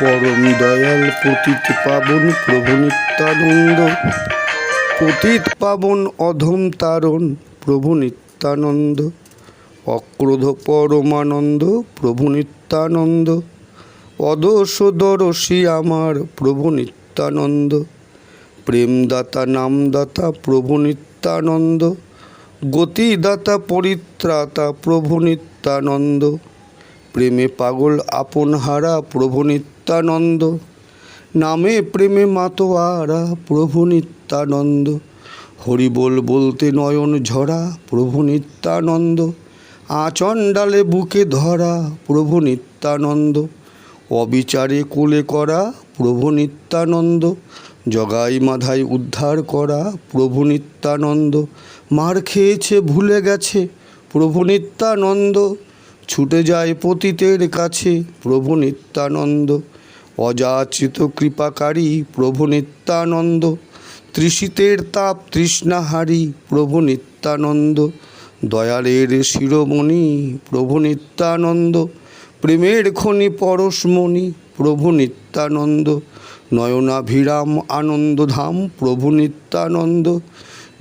পরম দয়াল পতিত পাবন প্রভু নিত্যানন্দ। পতিত পাবন অধম তারণ প্রভু নিত্যানন্দ। অক্রোধ পরমানন্দ প্রভু নিত্যানন্দ। অদোষদরসী আমার প্রভু নিত্যানন্দ। প্রেমদাতা, নামদাতা প্রভু নিত্যানন্দ। গতিদাতা, পরিত্রাতা প্রভু নিত্যানন্দ। প্রেমে পাগল, আপন হারা প্রভু নিত্যানন্দ। নামে প্রেমে মাতোয়ারা প্রভু নিত্যানন্দ। হরি বল বলতে নয়ন ঝরা প্রভু নিত্যানন্দ। আচণ্ডালে বুকে ধরা প্রভু নিত্যানন্দ। অবিচারে কোলে করা প্রভু নিত্যানন্দ। জগাই মাধাই উদ্ধার করা প্রভু নিত্যানন্দ। মার খেয়েছে, ভুলে গেছে প্রভু নিত্যানন্দ। ছুটে যায় পতিতের কাছে প্রভু নিত্যানন্দ। অযাচিত কৃপাকারী প্রভু নিত্যানন্দ, তৃষিতের তাপ তৃষ্ণাহারি প্রভু নিত্যানন্দ, দয়ালের শিরোমণি প্রভু নিত্যানন্দ, প্রেমের খনি পরশমণি প্রভু নিত্যানন্দ, নয়নাভিরাম আনন্দধাম প্রভু নিত্যানন্দ,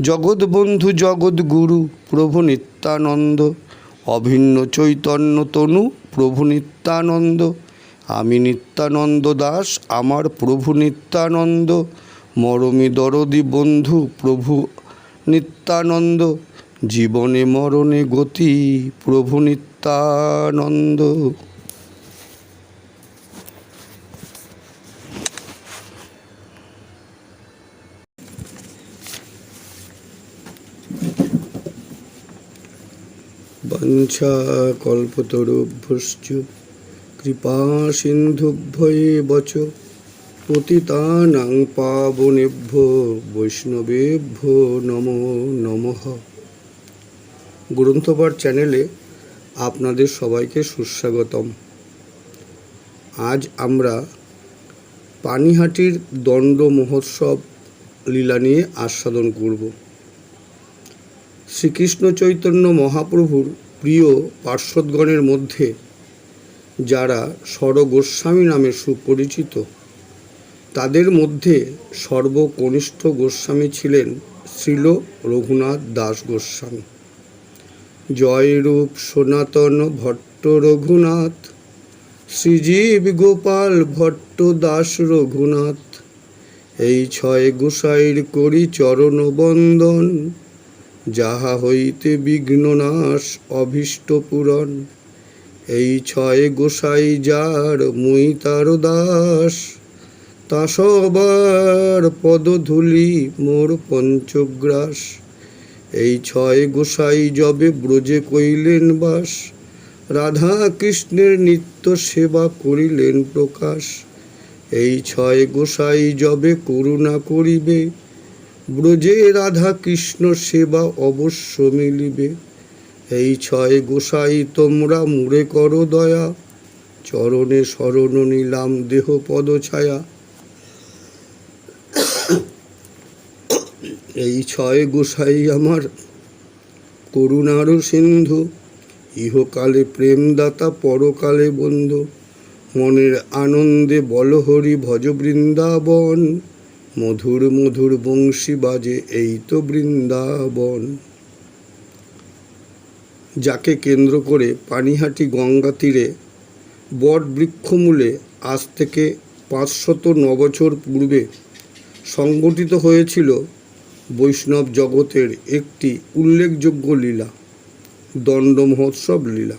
জগৎবন্ধু জগৎগুরু প্রভু নিত্যানন্দ, অভিন্ন চৈতন্য তনু প্রভু নিত্যানন্দ আমি নিত্যানন্দ দাস, আমার প্রভু নিত্যানন্দ। মরমী দরদি বন্ধু, প্রভু নিত্যানন্দ। জীবনে মরণে গতি, প্রভু নিত্যানন্দ। বঞ্ছা কল্পতরুভ্যশ্চ কৃপা সিন্ধুভ্যয়ে বচ। পতিতানাং পাবনেভ্য বৈষ্ণবেভ্য নমো নমঃ। গ্রন্থপাঠ চ্যানেলে আপনাদের সবাইকে সুস্বাগতম। আজ আমরা পানিহাটির দণ্ড মহোৎসব লীলা নিয়ে আস্বাদন করব। শ্রীকৃষ্ণ চৈতন্য মহাপ্রভুর প্রিয় পার্শ্বদগণের মধ্যে যারা স্বরগোস্বামী নামে সুপরিচিত, তাদের মধ্যে সর্বকনিষ্ঠ গোস্বামী ছিলেন শ্রীল রঘুনাথ দাস গোস্বামী। জয়রূপ সনাতন ভট্ট রঘুনাথ, শ্রীজীব গোপাল ভট্ট দাস রঘুনাথ, এই ছয় গোসাইর করি চরণ বন্দন যাহা হইতে বিঘ্ননাশ অভীষ্ট পূরণ। এই ছয় গোসাই যার মুই তার দাস, তা সবার পদধূলি মোর পঞ্চগ্রাস। এই ছয় গোসাই যবে ব্রজে কইলেন বাস, রাধা কৃষ্ণের নিত্য সেবা করিলেন প্রকাশ। এই ছয় গোসাই যবে করুণা করিবে, ব্রজে রাধা কৃষ্ণ সেবা অবশ্য মিলিবে। এই ছয় গোসাই তোমরা মুড়ে করো দয়া। চরণে শরণ নিলাম দেহ পদ ছায়া। এই ছয় গোসাই আমার করুণার সিন্ধু। ইহকালে প্রেমদাতা, পরকালে বন্ধু। মনের আনন্দে বলহরি ভজ বৃন্দাবন। মধুর মধুর বংশী বাজে এই তো বৃন্দাবন। যাকে কেন্দ্র করে পানিহাটি গঙ্গা তীরে বট বৃক্ষমূলে আজ থেকে পাঁচশত নবছর পূর্বে সংগঠিত হয়েছিল বৈষ্ণব জগতের একটি উল্লেখযোগ্য লীলা, দণ্ড মহোৎসব লীলা।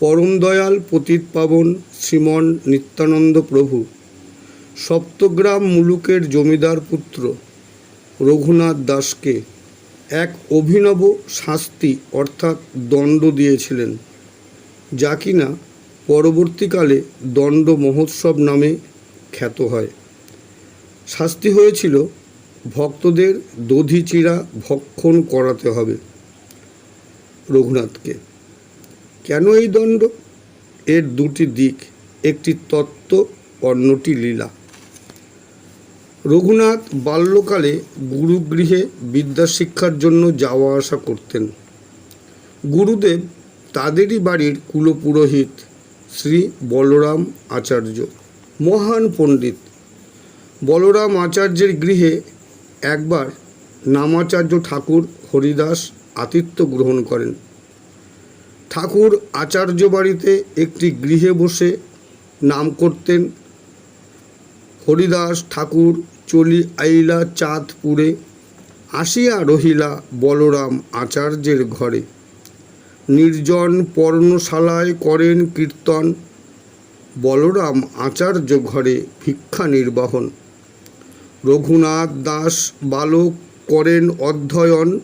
পরম দয়াল পতিত পাবন শ্রীমন নিত্যানন্দ প্রভু, সপ্তগ্রাম মুলুকের জমিদার পুত্র রঘুনাথ দাসকে এক অভিনব শাস্তি অর্থাৎ দণ্ড দিয়েছিলেন, যা কিনা পরবর্তীকালে দণ্ড মহোৎসব নামে খ্যাত হয়। শাস্তি হয়েছিল ভক্তদের দধিচিরা ভক্ষণ করাতে হবে রঘুনাথকে। কেন এই দণ্ড? এর দুটি দিক, একটি তত্ত্ব, অন্যটি লীলা। রঘুনাথ বাল্যকালে গুরুগৃহে বিদ্যাশিক্ষার জন্য যাওয়া আসা করতেন। গুরুদেব তাদেরই বাড়ির কুলপুরোহিত শ্রী বলরাম আচার্য, মহান পণ্ডিত। বলরাম আচার্যের গৃহে একবার নামাচার্য ঠাকুর হরিদাস আতিথ্য গ্রহণ করেন। ঠাকুর আচার্য বাড়িতে একটি গৃহে বসে নাম করতেন হরিদাস ঠাকুর চলি আইলা চাঁদপুরে, আসিয়া রহিলা বলরাম আচার্যের ঘরে। নির্জন পর্ণশালায় করেন কীর্তন, বলরাম আচার্য ঘরে ভিক্ষা নির্বাহন। রঘুনাথ দাস বালক করেন অধ্যয়ন,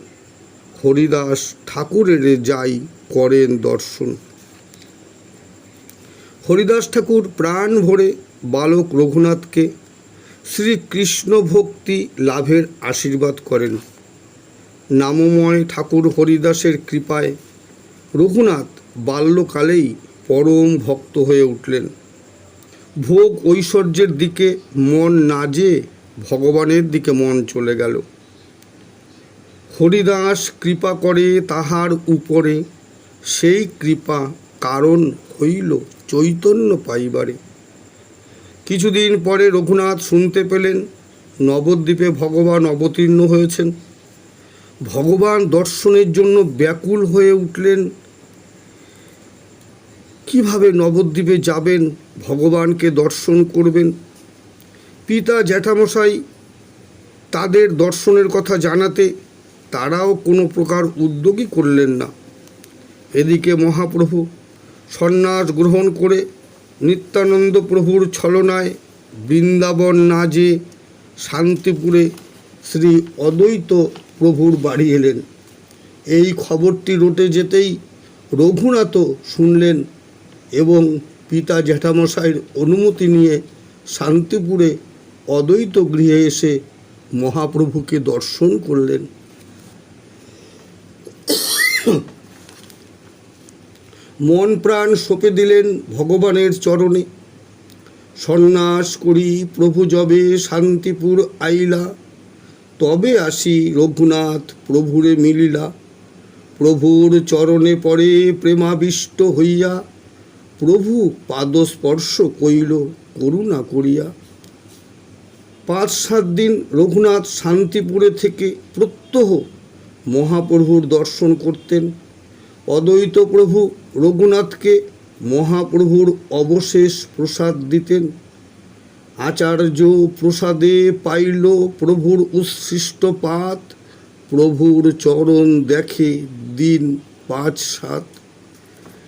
হরিদাস ঠাকুরের যাই করেন দর্শন। হরিদাস ঠাকুর প্রাণ ভরে বালক রঘুনাথকে শ্রীকৃষ্ণ ভক্তি লাভের আশীর্বাদ করেন। নামময় ঠাকুর হরিদাসের কৃপায় রঘুনাথ বাল্যকালেই পরম ভক্ত হয়ে উঠলেন। ভোগ ঐশ্বর্যের দিকে মন না যেয়ে ভগবানের দিকে মন চলে গেল। হরিদাস কৃপা করে তাহার উপরে, সেই কৃপা কারণ হইল চৈতন্য পাইবারে। কিছুদিন পরে রঘুনাথ শুনতে পেলেন, নবদ্বীপে ভগবান অবতীর্ণ হয়েছেন। ভগবান দর্শনের জন্য ব্যাকুল হয়ে উঠলেন, কীভাবে নবদ্বীপে যাবেন? ভগবানকে দর্শন করবেন। পিতা জ্যাঠামশাই তাদের দর্শনের কথা জানাতে তারাও কোনো প্রকার উদ্যোগই করলেন না। এদিকে মহাপ্রভু সন্ন্যাস গ্রহণ করে নিত্যানন্দ প্রভুর ছলনায় বৃন্দাবন না যে শান্তিপুরে শ্রী অদ্বৈত প্রভুর বাড়ি এলেন। এই খবরটি রটে যেতেই রঘুনাথও শুনলেন এবং পিতা জ্যাঠামশাইয়ের অনুমতি নিয়ে শান্তিপুরে অদ্বৈত গৃহে এসে মহাপ্রভুকে দর্শন করলেন। মন প্রাণ সঁপে দিলেন ভগবানের চরণে। সন্ন্যাস করি, প্রভু যবে শান্তিপুর আইলা। তবে আসি রঘুনাথ প্রভুরে মিলিলা। প্রভুর চরণে পরে প্রেমাবিষ্ট হইয়া। প্রভু পাদস্পর্শ কইল করুণা করিয়া। পাঁচ সাত দিন রঘুনাথ শান্তিপুরে থেকে প্রত্যহ মহাপ্রভুর দর্শন করতেন। অদ্বৈত প্রভু রঘুনাথকে মহাপ্রভুর অবশেষ প্রসাদ দিতেন। আচার্য প্রসাদে পাইল প্রভুর উচ্ছিষ্ট পাত। প্রভুর চরণ দেখে দিন পাঁচ সাত।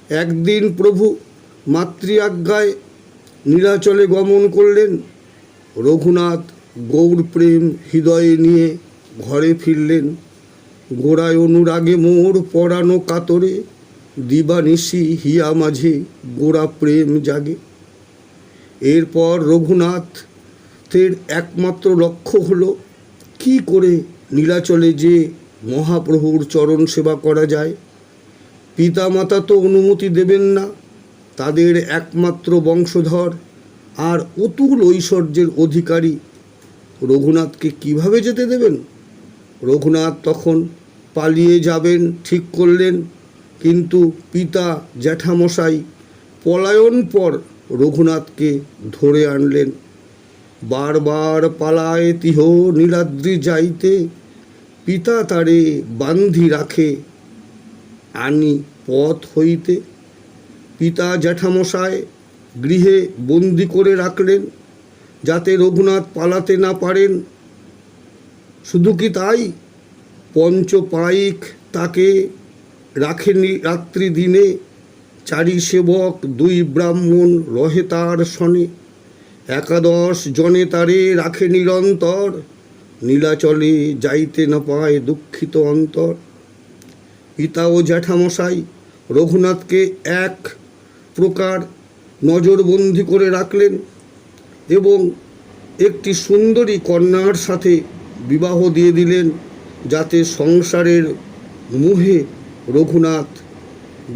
একদিন প্রভু মাতৃ আজ্ঞায় নীলাচলে গমন করলেন। রঘুনাথ গৌর প্রেম হৃদয়ে নিয়ে ঘরে ফিরলেন। গোড়ায় অনুরাগে মোর পড়ানো কাতরে দিবানিশি হিয়া মাঝে গোড়া প্রেম জাগে। এরপর রঘুনাথের একমাত্র লক্ষ্য হলো, কি করে নীলাচলে যে মহাপ্রভুর চরণ সেবা করা যায়। পিতামাতা তো অনুমতি দেবেন না, তাদের একমাত্র বংশধর আর অতুল ঐশ্বর্যের অধিকারী। রঘুনাথকে কীভাবে যেতে দেবেন? রঘুনাথ তখন পালিয়ে যাবেন, ঠিক করলেন। কিন্তু পিতা জ্যাঠামশাই পলায়ন পর রঘুনাথকে ধরে আনলেন। বারবার পালায় তিহ নীলাদ্রি যাইতে, পিতা তারে বান্ধি রাখে আনি পথ হইতে। পিতা জ্যাঠামশায় গৃহে বন্দি করে রাখলেন, যাতে রঘুনাথ পালাতে না পারেন। শুধু কি তাই? পঞ্চপাইক তাকে রাখেনি রাত্রি দিনে চারি সেবক দুই ব্রাহ্মণ রহে তার শনে। একাদশ জনে তারে রাখে নিরন্তর, নীলাচলে যাইতে না পায় দুঃখিত অন্তর। পিতা ও জ্যাঠামশাই, রঘুনাথকে এক প্রকার নজরবন্দি করে রাখলেন এবং একটি সুন্দরী কন্যার সাথে বিবাহ দিয়ে দিলেন যাতে সংসারের মুহে রঘুনাথ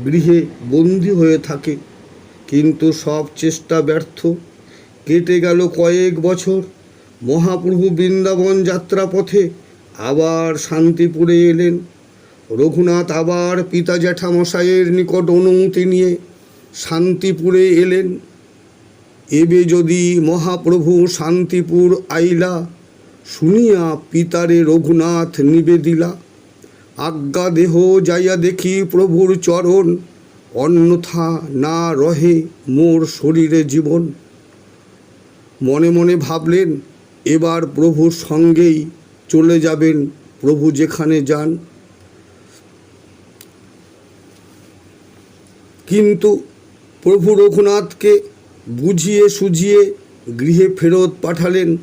গৃহে বন্দী হয়ে থাকে। কিন্তু সব চেষ্টা ব্যর্থ। কেটে গেল কয়েক বছর। মহাপ্রভু বৃন্দাবন যাত্রা পথে আবার শান্তিপুরে এলেন। রঘুনাথ আবার পিতা জ্যাঠামশাইয়ের নিকট অনুমতি নিয়ে শান্তিপুরে এলেন। এবে যদি মহাপ্রভু শান্তিপুর আইলা, শুনিয়া পিতারে রঘুনাথ নিবেদিলা। আজ্ঞা দেহ যাইয়া দেখি প্রভুর চরণ, অন্যথা না রহে মোর শরীরে জীবন। মনে মনে ভাবলেন, এবার প্রভুর সঙ্গেই চলে যাবেন প্রভু যেখানে যান। কিন্তু প্রভু রঘুনাথকে বুঝিয়ে সুঝিয়ে গৃহে ফেরত পাঠালেন,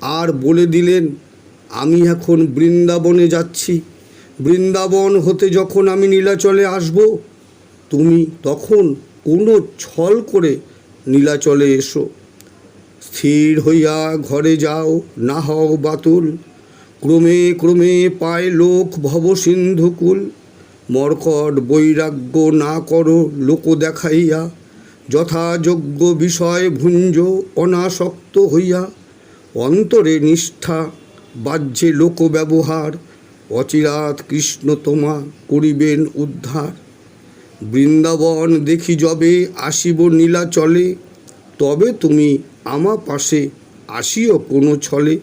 আর বলে দিলেন, আমি এখন বৃন্দাবনে যাচ্ছি। বৃন্দাবন হতে যখন আমি নীলাচলে আসব, তুমি তখন কোনো ছল করে নীলাচলে এসো। স্থির হইয়া ঘরে যাও, না হও বাতুল। ক্রমে ক্রমে পায় লোক ভবসিন্ধুকুল মর্কট বৈরাগ্য না করো লোক দেখাইয়া। যথাযোগ্য বিষয় ভুঞ্জ অনাসক্ত হইয়া। অন্তরে নিষ্ঠা, বাহ্যে লোক ব্যবহার। অচিরাত কৃষ্ণ তোমা করিবেন উদ্ধার। বৃন্দাবন দেখি যবে আসিব নীলা চলে, তবে তুমি আমা পাশে আসিও কোনো ছলে।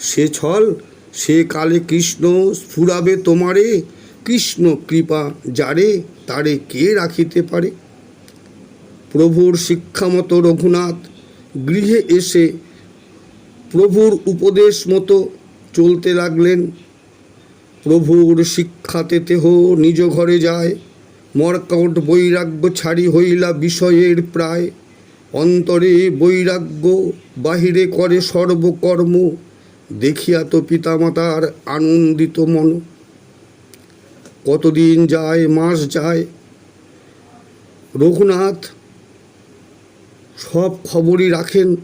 সে ছল, সে কালে কৃষ্ণ স্ফুরাবে তোমারে, কৃষ্ণ কৃপা যারে, তারে কে রাখিতে পারে? প্রভুর শিক্ষামতো রঘুনাথ, গৃহে এসে প্রভুর উপদেশ মতো চলতে লাগলেন। প্রভুর শিক্ষাতে তেহ নিজ ঘরে যায়। মর্কট বৈরাগ্য ছাড়ি হইলা বিষয়ের প্রায়। অন্তরে বৈরাগ্য, বাহিরে করে সর্বকর্ম। দেখিয়া তো পিতামাতার আনন্দিত মন। কতদিন যায়, মাস যায়। রঘুনাথ সব খবরই রাখেন।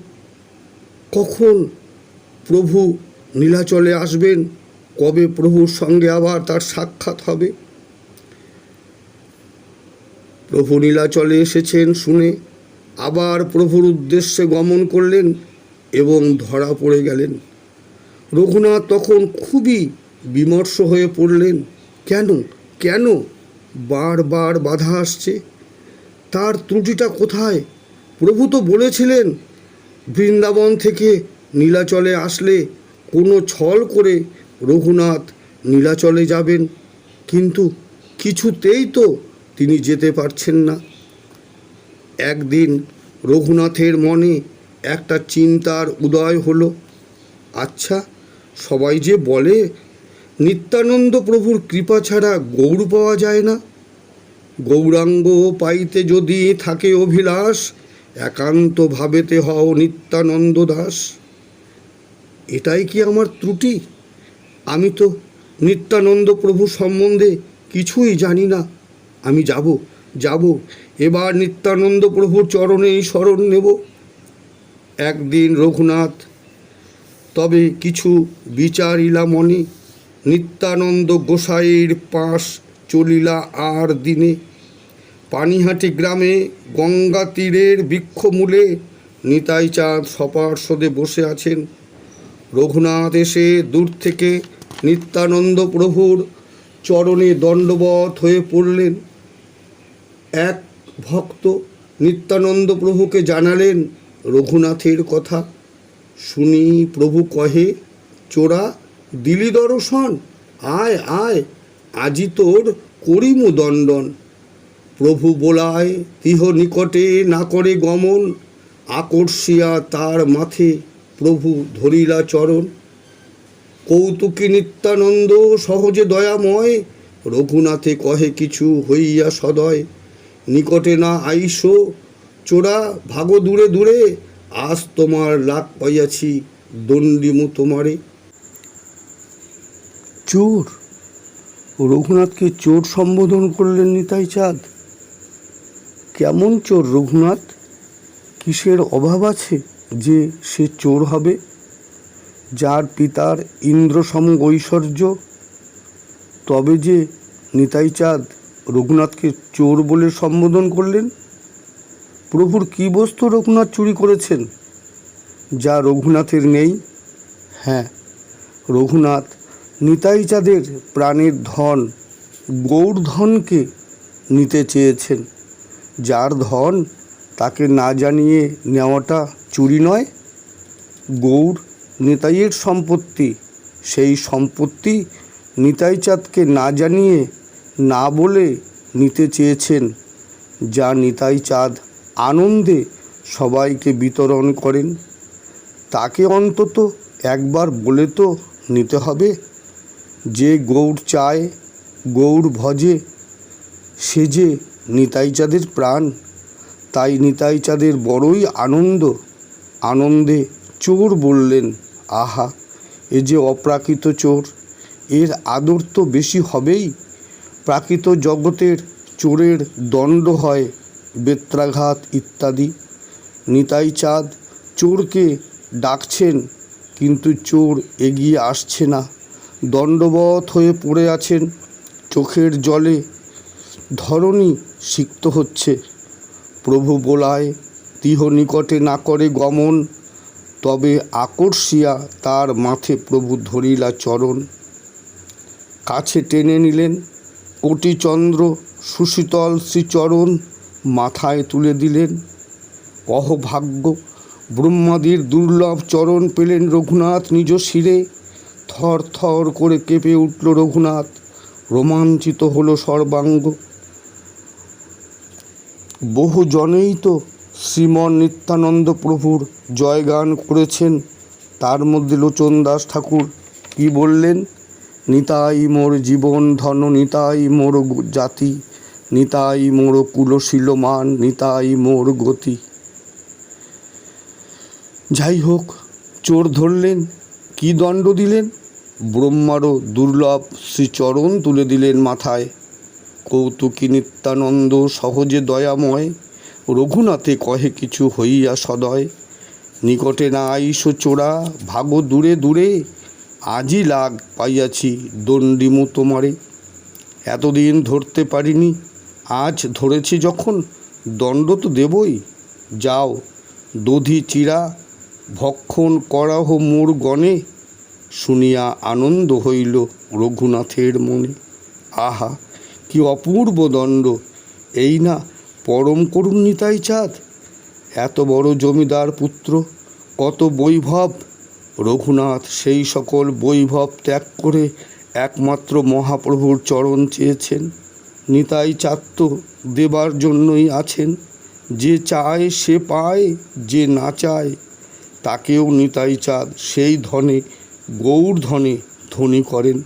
কখন প্রভু নীলাচলে আসবেন? কবে প্রভুর সঙ্গে আবার তার সাক্ষাৎ হবে? প্রভু নীলাচলে এসেছেন শুনে আবার প্রভুর উদ্দেশ্যে গমন করলেন এবং ধরা পড়ে গেলেন। রঘুনাথ তখন খুবই বিমর্ষ হয়ে পড়লেন, কেন কেন বারবার বাধা আসছে? তার ত্রুটিটা কোথায়? প্রভু তো বলেছিলেন, বৃন্দাবন থেকে নীলাচলে আসলে কোনো ছল করে রঘুনাথ নীলাচলে যাবেন, কিন্তু কিছুতেই তো তিনি যেতে পারছেন না। একদিন রঘুনাথের মনে একটা চিন্তার উদয় হলো। আচ্ছা সবাই যে বলে, নিত্যানন্দ প্রভুর কৃপা ছাড়া গৌর পাওয়া যায় না। গৌরাঙ্গ পাইতে যদি থাকে অভিলাষ, একান্ত ভাবেতে হও নিত্যানন্দ দাস। এটাই কি আমার ত্রুটি? আমি তো নিত্যানন্দ প্রভু সম্বন্ধে কিছুই জানি না। আমি যাব যাব, এবার নিত্যানন্দ প্রভুর চরণেই শরণ নেব। একদিন রঘুনাথ, তবে কিছু বিচারিলা মনে, নিত্যানন্দ গোসাইয়ের পাশ চলিলা আর দিনে। পানিহাটি গ্রামে গঙ্গা তীরের বৃক্ষমূলে নিতাই চাঁদ সপার্শ্বদে বসে আছেন। রঘুনাথ এসে দূর থেকে নিত্যানন্দ প্রভুর চরণে দণ্ডবধ হয়ে পড়লেন। এক ভক্ত নিত্যানন্দ প্রভুকে জানালেন, রঘুনাথের কথা শুনি প্রভু কহে, চোরা দিলি দর্শন, আয় আয়, আজি তোর করিমু দণ্ডন। প্রভু বোলায় তিহ নিকটে না করে গমন, আকর্ষিয়া তার মাথে প্রভু ধরিলা চরণ। কৌতুকী নিত্যানন্দ, সহজে দয়াময়, রঘুনাথে কহে কিছু হইয়া সদয়। নিকটে না আইসো, চোরা ভাগো দূরে দূরে, আজ তোমার লাভ পাইয়াছি দণ্ডিমু তোমারে। চোর? রঘুনাথকে চোর সম্বোধন করলেন নিতাই চাঁদ। কেমন চোর রঘুনাথ? কিসের অভাব আছে? যে সে চোর হবে, যার পিতার ইন্দ্রসম ঐশ্বর্য, তবে যে নিতাই চাঁদ রঘুনাথকে চোর বলে সম্বোধন করলেন, প্রভুর কী বস্তু রঘুনাথ চুরি করেছেন, যা রঘুনাথের নেই? হ্যাঁ রঘুনাথ নিতাই চাঁদের প্রাণের ধন গৌর ধনকে নিতে চেয়েছেন। যার ধন তাকে না জানিয়ে নেওয়াটা চুরি নয়। গৌর নিতাইয়ের সম্পত্তি, সেই সম্পত্তি নিতাই চাঁদকে না জানিয়ে না বলে নিতে চেয়েছেন, যা নিতাই চাঁদ আনন্দে সবাইকে বিতরণ করেন। তাকে অন্তত একবার বলে তো নিতে হবে, যে গৌর চায় গৌর ভজে, সে যে নিতাই চাঁদের প্রাণ তাই নিতাই চাঁদের বড়ই আনন্দ। আনন্দে চোর বললেন, আহা, এ যে অপ্রাকৃত চোর! এর আদর তো বেশি হবেই। প্রাকৃত জগতের চোরের দণ্ড হয় বেত্রাঘাত ইত্যাদি। নিতাই চাঁদ চোরকে ডাকছেন, কিন্তু চোর এগিয়ে আসছে না। দণ্ডবত হয়ে পড়ে আছেন, চোখের জলে ধরণী সিক্ত হচ্ছে। প্রভু বোলায়, তিহ নিকটে না করে গমন, তবে আকর্ষিয়া তার মাথে প্রভু ধরিলা চরণ। কাছে টেনে নিলেন কোটিচন্দ্র সুশীতল শ্রীচরণ, মাথায় তুলে দিলেন। অহভাগ্য ব্রহ্মাদির দুর্লভ চরণ পেলেন রঘুনাথ নিজ শিরে। থর থর করে কেঁপে উঠল রঘুনাথ, রোমাঞ্চিত হলো সর্বাঙ্গ। বহু জনেই তো শ্রীমন নিত্যানন্দ প্রভুর জয়গান করেছেন। তার মধ্যে লোচন দাস ঠাকুর কি বললেন? নিতাই মোর জীবন ধন, নিতাই মোর জাতি, নিতাই মোর কুলশীলমান, নিতাই মোর গতি। যাই হোক, চোর ধরলেন, কি দণ্ড দিলেন? ব্রহ্মারও দুর্লভ শ্রীচরণ তুলে দিলেন মাথায়। কৌতুকী নিত্যানন্দ, সহজে দয়াময়। রঘুনাথে কহে কিছু হইয়া সদয়, নিকটে না আইস চোরা, ভাগো দূরে দূরে আজই লাগ পাইয়াছি দণ্ডিমু তোমারে। এতদিন ধরতে পারিনি, আজ ধরেছি যখন, দণ্ড তো দেবই। যাও, দধি চিরা, ভক্ষণ করাহ মোর গণে, শুনিয়া আনন্দ হইল রঘুনাথের মনে। আহা! কি অপূর্ব দণ্ড। এই না পরম করুণ নিতাই চাঁদ। এত বড় জমিদার পুত্র, কত বৈভব। রঘুনাথ সেই সকল বৈভব ত্যাগ করে একমাত্র মহাপ্রভুর চরণ চেয়েছেন। নিতাই তো দেবার জন্যই আছেন। যে চায় সে পায়, যে না চায়, তাকেও নিতাই চাঁদ সেই ধনে, গৌর ধনে ধনী করেন।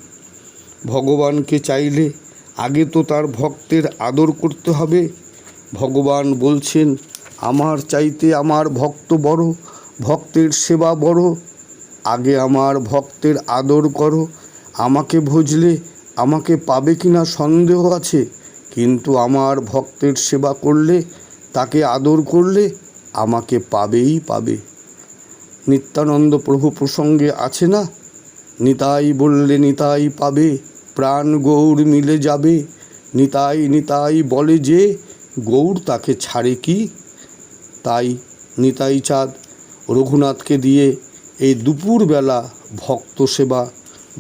ভগবানকে চাইলে আগে তো তার ভক্তের আদর করতে হবে। ভগবান বলছেন, আমার চাইতে আমার ভক্ত বড়, ভক্তের সেবা বড়। আগে আমার ভক্তের আদর করো। আমাকে ভজলে আমাকে পাবে কিনা সন্দেহ আছে, কিন্তু আমার ভক্তের সেবা করলে, তাকে আদর করলে আমাকে পাবেই পাবে। নিত্যানন্দ প্রভু প্রসঙ্গে আছে না? নিতাই বললে নিতাই পাবে। প্রাণ গৌর মিলে যাবে। নিতাই নিতাই বলে যে গৌর তাকে ছাড়ে কি? তাই নিতাই চাঁদ রঘুনাথকে দিয়ে এই দুপুরবেলা ভক্ত সেবা,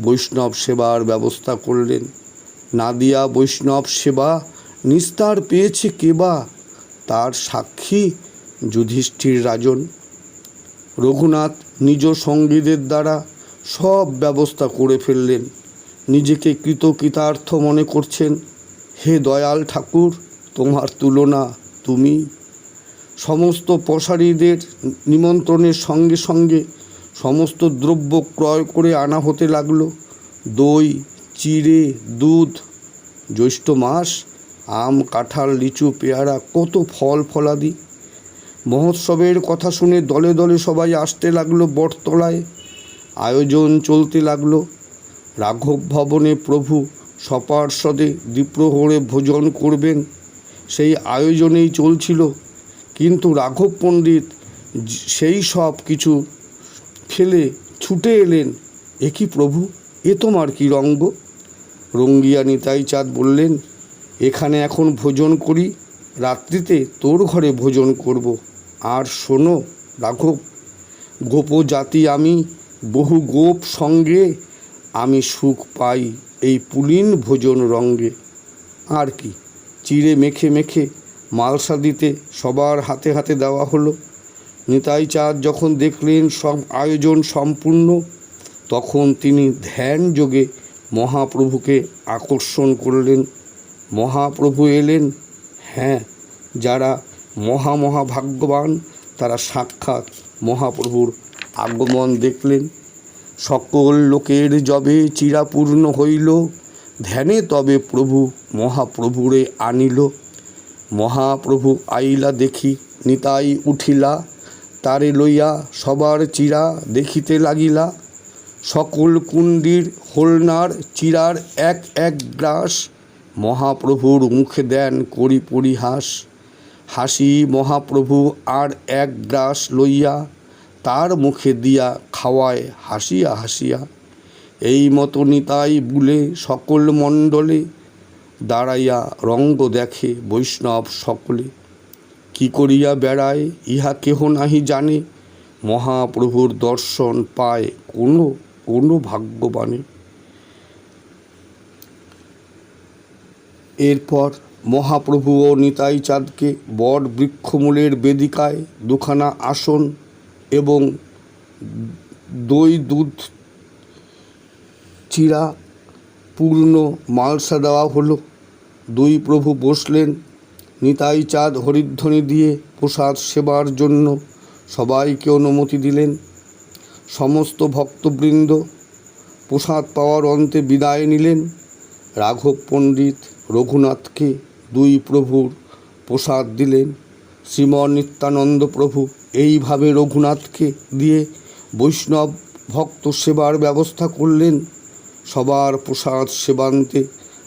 বৈষ্ণব সেবার ব্যবস্থা করলেন। না দিয়া বৈষ্ণব সেবা নিস্তার পেয়েছে কেবা তার সাক্ষী যুধিষ্ঠির রাজন। রঘুনাথ নিজ সঙ্গীদের দ্বারা সব ব্যবস্থা করে ফেললেন। নিজেকে কৃতকৃতার্থ মনে করছেন। হে দয়াল ঠাকুর, তোমার তুলনা তুমি। সমস্ত প্রসারীদের নিমন্ত্রণের সঙ্গে সঙ্গে সমস্ত দ্রব্য ক্রয় করে আনা হতে লাগল। দই, চিড়ে, দুধ, জ্যৈষ্ঠ মাস, আম, কাঁঠাল, লিচু, পেয়ারা, কত ফল ফলাদি। মহোৎসবের কথা শুনে দলে দলে সবাই আসতে লাগল বটতলায়। আয়োজন চলতে লাগল। রাঘব ভবনে প্রভু সপার্ষদে দ্বিপ্রহরে ভোজন করবেন। সেই আয়োজনেই চলছিল। কিন্তু রাঘব পণ্ডিত সেই সব কিছু ফেলে ছুটে এলেন। এ কি প্রভু? এ তোমার কি রঙ্গ? রঙ্গিয়া নিতাই চাঁদ বললেন, এখানে এখন ভোজন করি, রাত্রিতে তোর ঘরে ভোজন করব। আর শোনো রাঘব গোপ জাতি আমি বহু গোপ সঙ্গে আমি সুখ পাই এই পুলিন ভোজন রঙ্গে আর কি, চিড়ে মেখে মেখে মালসা দিতে সবার হাতে হাতে দেওয়া হলো। নিতাই চাঁদ যখন দেখলেন সব আয়োজন সম্পূর্ণ, তখন তিনি ধ্যান যোগে মহাপ্রভুকে আকর্ষণ করলেন। মহাপ্রভু এলেন হ্যাঁ যারা মহা মহা ভাগ্যবান তারা সাক্ষাৎ মহাপ্রভুর আগমন দেখলেন। সকল লোকের যবে চিরাপূর্ণ হইল, ধ্যানে তবে প্রভু মহাপ্রভুরে আনিল। মহাপ্রভু আইলা দেখি, নিতাই উঠিলা, তারে লইয়া সবার চিরা দেখিতে লাগিলা। সকল কুণ্ডির হোলনার চিরার এক এক গ্রাস মহাপ্রভুর মুখে দেন করি পরিহাস। হাসি মহাপ্রভু আর এক গ্রাস লইয়া তার মুখে দিয়া খাওয়ায় হাসিয়া হাসিয়া, এই মতো নিতাই বুলে সকল মণ্ডলে দাঁড়াইয়া রঙ্গ দেখে বৈষ্ণব সকলে। কি করিয়া বেড়ায় ইহা কেহ নাহি জানে, মহাপ্রভুর দর্শন পায় কোনো কোনো ভাগ্যবানে। এরপর মহাপ্রভু ও নিতাই চাঁদকে বট বৃক্ষমূলের বেদিকায় দুখানা আসন এবং দই, দুধ চিরা পূর্ণ মালসা দেওয়া হলো। দুই প্রভু বসলেন, নিতাই চাঁদ হরিধ্বনি দিয়ে প্রসাদ সেবার জন্য সবাইকে অনুমতি দিলেন। সমস্ত ভক্তবৃন্দ প্রসাদ পাওয়ার অন্তে বিদায় নিলেন। রাঘব পণ্ডিত রঘুনাথকে দুই প্রভুর প্রসাদ দিলেন। শ্রীমন নিত্যানন্দ প্রভু এইভাবে রঘুনাথকে দিয়ে বৈষ্ণব ভক্ত সেবার ব্যবস্থা করলেন। সবার প্রসাদ সেবান্তে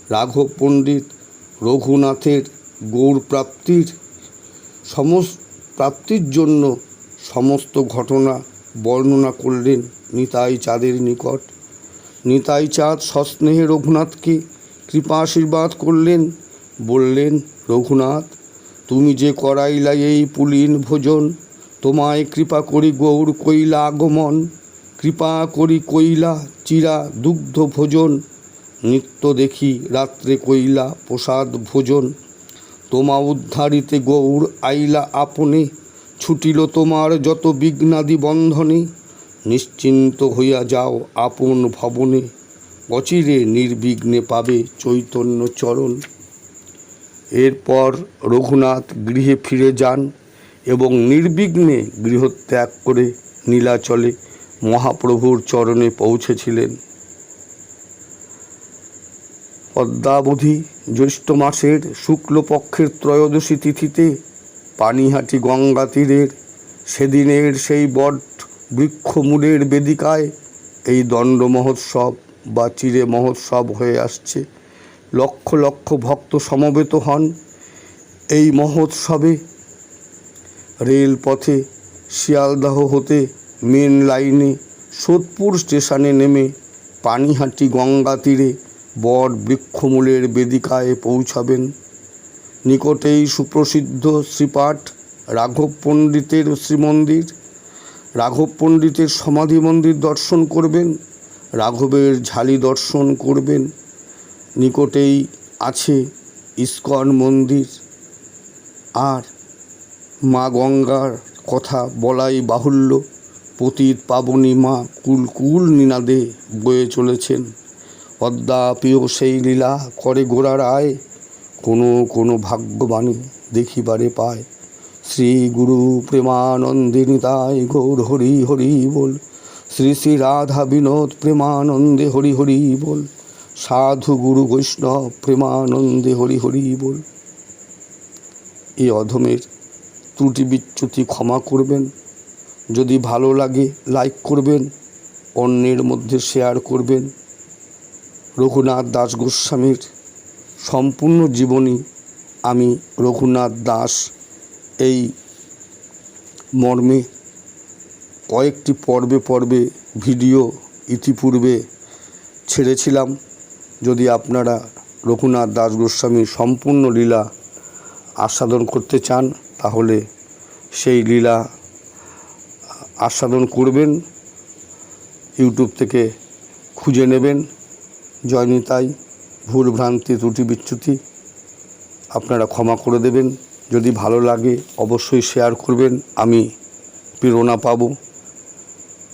রাঘব পণ্ডিত রঘুনাথের গৌর প্রাপ্তির সমস্ত প্রাপ্তির জন্য সমস্ত ঘটনা বর্ণনা করলেন নিতাই চাঁদের নিকট। নিতাই চাঁদ সস্নেহে রঘুনাথকে কৃপা আশীর্বাদ করলেন, বললেন, রঘুনাথ তুমি যে করাইলা এই পুলিন ভোজন, তোমায় কৃপা করি গৌর কইলা আগমন, কৃপা করি কইলা চিরা দুগ্ধ ভোজন, নিত্য দেখি রাত্রে কইলা প্রসাদ ভোজন। তোমা উদ্ধারিতে গৌর আইলা আপনে, ছুটিল তোমার যত বিঘ্নাদি বন্ধনে, নিশ্চিন্ত হইয়া যাও আপন ভবনে, অচিরে নির্বিঘ্নে পাবে চৈতন্য চরণ। এরপর রঘুনাথ গৃহে ফিরে যান এবং নির্বিঘ্নে গৃহত্যাগ করে নীলাচলে মহাপ্রভুর চরণে পৌঁছেছিলেন। পদ্মাবধি জ্যৈষ্ঠ মাসের শুক্লপক্ষের ত্রয়োদশী তিথিতে পানিহাটি গঙ্গা তীরের সেদিনের সেই বট বৃক্ষমূলের বেদিকায় এই দণ্ড মহোৎসব বা চিরে মহোৎসব হয়ে আসছে। লক্ষ লক্ষ ভক্ত সমবেত হন এই মহোৎসবে। রেলপথে শিয়ালদাহ হতে মেন লাইনে সোদপুর স্টেশনে নেমে পানিহাটি গঙ্গা তীরে বট বৃক্ষমূলের বেদিকায় পৌঁছাবেন। নিকটেই সুপ্রসিদ্ধ শ্রীপাঠ রাঘব পণ্ডিতের শ্রীমন্দির। রাঘব পণ্ডিতের সমাধি মন্দির দর্শন করবেন, রাঘবের ঝালি দর্শন করবেন। নিকটেই আছে ইস্কন মন্দির। আর মা গঙ্গার কথা বলাই বাহুল্য, পতিত পাবনী মা কুল কুল নিনাদে বয়ে চলেছেন। পদ্মাপিও সেই লীলা করে গোড়ার আয়, কোনো কোনো ভাগ্যবাণী দেখিবারে পায়। শ্রী গুরু প্রেমানন্দে নিতাই গৌর হরি হরি বল, শ্রী শ্রী রাধা বিনোদ প্রেমানন্দে হরি হরি বল। সাধু গুরু বৈষ্ণব প্রেমানন্দে হরি হরি বল। এই অধমের ত্রুটি বিচ্যুতি ক্ষমা করবেন। যদি ভালো লাগে লাইক করবেন। অন্যের মধ্যে শেয়ার করবেন। রঘুনাথ দাস গোস্বামীর সম্পূর্ণ জীবনী আমি রঘুনাথ দাস এই মর্মে কয়েকটি পর্বে পর্বে ভিডিও ইতিপূর্বে ছেড়েছিলাম। যদি আপনারা রঘুনাথ দাস গোস্বামীর সম্পূর্ণ লীলা আস্বাদন করতে চান, তাহলে সেই লীলা আস্বাদন করবেন, ইউটিউব থেকে খুঁজে নেবেন। জয়নিতাই ভুল ভ্রান্তি, ত্রুটি বিচ্যুতি আপনারা ক্ষমা করে দেবেন। যদি ভালো লাগে, অবশ্যই শেয়ার করবেন। আমি প্রেরণা পাব।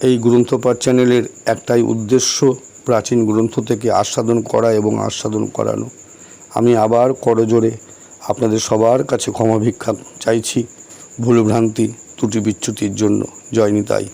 এই গ্রন্থপাঠ চ্যানেলের একটাই উদ্দেশ্য প্রাচীন গ্রন্থ থেকে আস্বাদন করা এবং আস্বাদন করানো। আমি আবার করজোরে আপনাদের সবার কাছে ক্ষমা ভিক্ষা চাইছি। ভুলভ্রান্তি ত্রুটি বিচ্যুতির জন্য। জয় নিতাই।